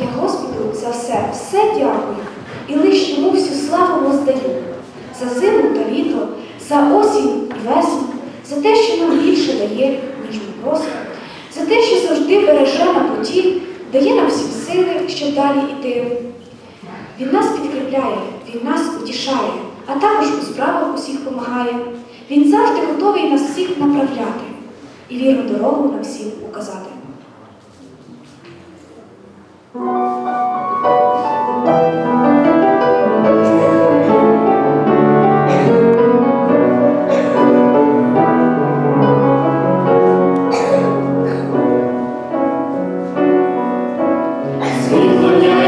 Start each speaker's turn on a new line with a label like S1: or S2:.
S1: Я Господу за все, все дякую, і лиш йому всю славу воздаю. За зиму та літо, за осінь і весну, за те, що нам більше дає, ніж ми просимо, за те, що завжди береже на путі, дає нам всім сили, щоб далі йти. Він нас підкріпляє, він нас утішає, а також у справах усіх помагає. Він завжди готовий нас всіх направляти і вірну дорогу нам всім указати.
S2: Світло